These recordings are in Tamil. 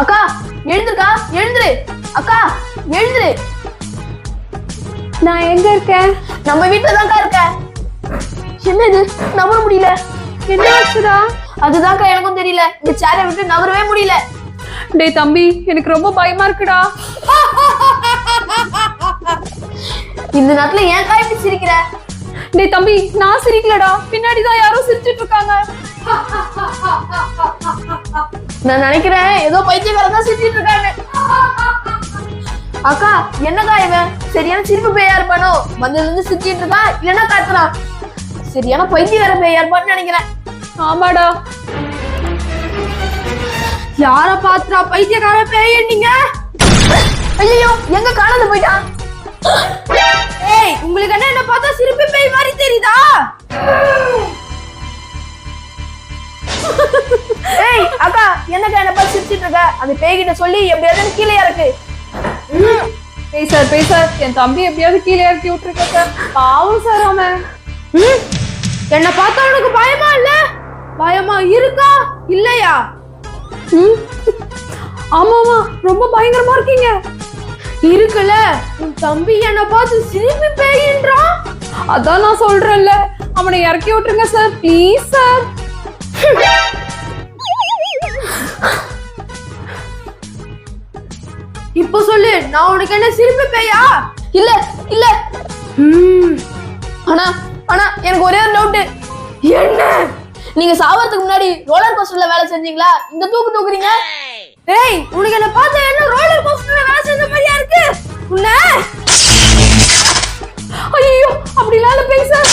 அக்கா எழுந்துருக்கா? எழுந்துரு. அக்கா எழுந்துரு. நான் எங்க இருக்கேன்? நம்ம வீட்டுல தான்க்கா இருக்கேன் என்னது நம்பர முடியல. என்ன ஆச்சுடா? அதுதான்க்கா எனக்கும் தெரியல. இந்த சேரை விட்டு நவரவே முடியல. டேய் தம்பி எனக்கு ரொம்ப பயமா இருக்குடா. இந்த நேரத்துல ஏன் கா இப்படி சிரிக்கிற? டேய் தம்பி நான் சிரிக்கலடா. பின்னாடி தான் யாரோ சிரிச்சிட்டு இருக்காங்க. நான் நினைக்கிறேன் ஏதோ பைத்தியக்காரன் தான் சிரிச்சிட்டு இருக்காங்க அக்கா என்னக்கா இவன்? சரியான சிரிப்பு பேயா இருப்பானோ வந்ததுல இருந்து சிரிச்சிட்டு இருக்கா? இல்லைன்னா காத்துறான் சரியான பைத்தியக்கார பேயா இருப்பான்னு நினைக்கிறேன். ஆமாடா. யார பாத்துறா பைத்தியக்கார பேய நீங்க? ஐயோ எங்க காணாத போயிட்டான் ஏய் உங்களுக்கு என்ன என்ன பார்த்தா சிரிப்பு பேய் மாதிரி தெரியுதா? ஏய் அக்கா என்னக்கா என்ன பார்த்து சிரிச்சிட்டு இருக்க? அந்த பேய்கிட்ட சொல்லி எப்படியாவது கீழே இறக்கு. பேய் சார் பேய் சார் என் தம்பி எப்படியாவது கீழே இறக்கி விட்டுருக்க சார். பாவம் சார் அவன்? என்ன பார்த்தா உனக்கு பயமா இல்ல? பயமா இருக்கா? இல்லையா? ம்? ஆமா ஆமா. ரொம்ப பயங்கரமா இருக்கீங்க. இருக்குல்ல. உன் தம்பி என்ன பார்த்து சிரிப்பு பேயின்றான் அதான் நான் சொல்றேன்ல. அவனை இறக்கி விட்டுருங்க சார். Please sir. நான் உனக்கு என்ன சிரிப்பு பேயா? இல்ல இல்ல. ம். ஆனா ஆனா எனக்கு ஒரே ஒரு டவுட் என்ன? நீங்க சாவறதுக்கு முன்னாடி ரோலர் கோஸ்டர்ல வேலை செஞ்சீங்களா? இந்த தூக்கு தூக்குறீங்க? ஏய் உனக்கு என்ன பார்த்தா என்ன ரோலர் கோஸ்டர்ல வேலை செஞ்ச மாதிரியா இருக்கு? உன்ன? ஐயோ அப்படிலாம் இல்ல பேய் சார்.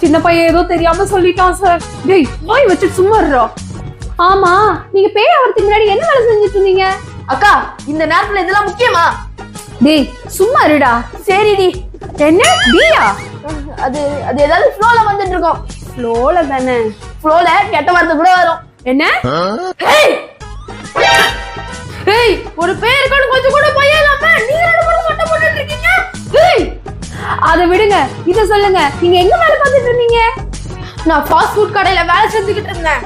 சின்ன பையன் ஏதோ தெரியாம சொல்லிட்டான் சார். டேய் வாய் வச்சு சும்மா ஆமா நீங்க பேய் ஆவறதுக்கு முன்னாடி என்ன வேலை செஞ்சுட்டு இருந்தீங்க? அக்கா இந்த நேரத்துல இதெல்லாம் முக்கியமா? டேய் சும்மா இருடா. சரிடி என்ன? பியா அது அது ஏதாவது ஃப்ளோல வந்துட்டு இருக்கோம். ஃப்ளோல தானே. ஃப்ளோல கெட்ட வார்த்தை கூட வரும். என்ன? ஏய்! ஒரு பேர் இருக்கணும் கொஞ்சம் கூட பயம் இல்லாம நீங்க ரெண்டு பேரும் சட்டை போட்டுட்டு இருக்கீங்க? ஏய்! அத விடுங்க. இத சொல்லுங்க. நீங்க எங்க வேலை பார்த்துட்டு இருந்தீங்க? நான் ஃபாஸ்ட் ஃபுட் கடையில வேலை செஞ்சுக்கிட்டு இருந்தேன்.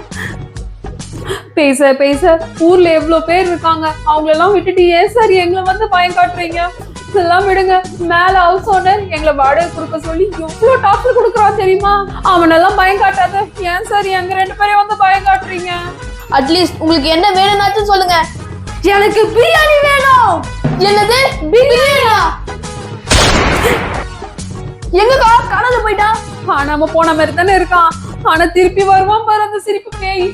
பேச பேச. ஊர்ல எவ்வளவு பேர் இருக்காங்க? அவங்களெல்லாம் விட்டுட்டு ஏன் சார் எங்களை வந்து பயம் காட்டுறீங்க? இதெல்லாம் விடுங்க. மேல ஹவுஸ் ஓனர் எங்களை வாடகை கொடுக்க சொல்லி எவ்வளவு டாக்டர் கொடுக்குறான் தெரியுமா? அவனெல்லாம் பயம் காட்டாத. ஏன் சார் எங்க ரெண்டு பேரையும் வந்து பயம் காட்டுறீங்க? அட்லீஸ்ட் உங்களுக்கு என்ன வேணும்னாச்சும் சொல்லுங்க. எனக்கு பிரியாணி வேணும். என்னது? பிரியாணியா எங்கக்கா? காணாத போயிட்டா? காணாம போன மாதிரி தானே இருக்கான். ஆனா திருப்பி வருவான் பாரு அந்த சிரிப்பு பேய்.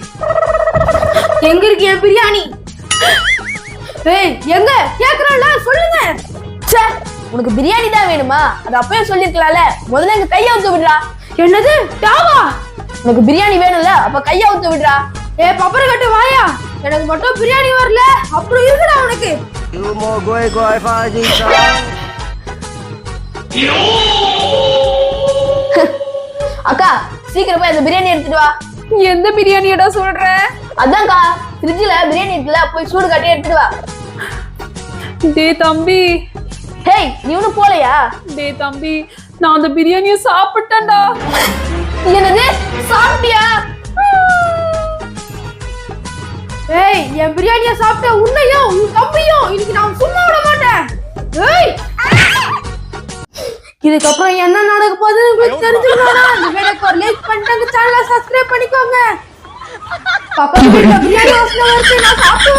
எங்க இருக்கு என் பிரியாணி? ஏய் எங்க? கேக்குறல சொல்லுங்க. ச்சே உனக்கு பிரியாணி தான் வேணுமா? அது அப்பவே சொல்லிருக்கலாம்ல. முதல்ல எங்க கைய ஊத்து விடுறா. என்னது? டாவா? உனக்கு பிரியாணி வேணும்ல அப்ப கைய ஊத்து விடுறா. ஏ பப்பர கட்டு வாயா. எனக்கு மட்டும் பிரியாணி வரல. அப்புறம் இருக்குடா உனக்கு. அக்கா சீக்கிரம் போய் அந்த பிரியாணி எடுத்துட்டு வா. எந்த பிரியாணியடா சொல்ற? அதான்க்கா ஃப்ரிட்ஜ்ல பிரியாணி இருக்குல்ல போய் சூடு கட்டி எடுத்துட்டு வா. டேய் தம்பி. ஹேய் நீ ஒன்னும் போலையா? டேய் தம்பி நான் அந்த பிரியாணியை சாப்பிட்டேன்டா. என்னது? சாப்பிட்டியா? ஏய் என் பிரியாணிய சாப்பிட்ட உன்னையும் உன் தம்பியும் இன்னைக்கு நான் சும்மா விட மாட்டேன். ஏய். இதுக்கப்புறம் என்ன நடக்க போகுதுன்னு உங்களுக்கு தெரிஞ்சுக்கணும்னா இந்த வீடியோக்கு ஒரு லைக் பண்ணிட்டு சேனலை subscribe Papa, you are not working out.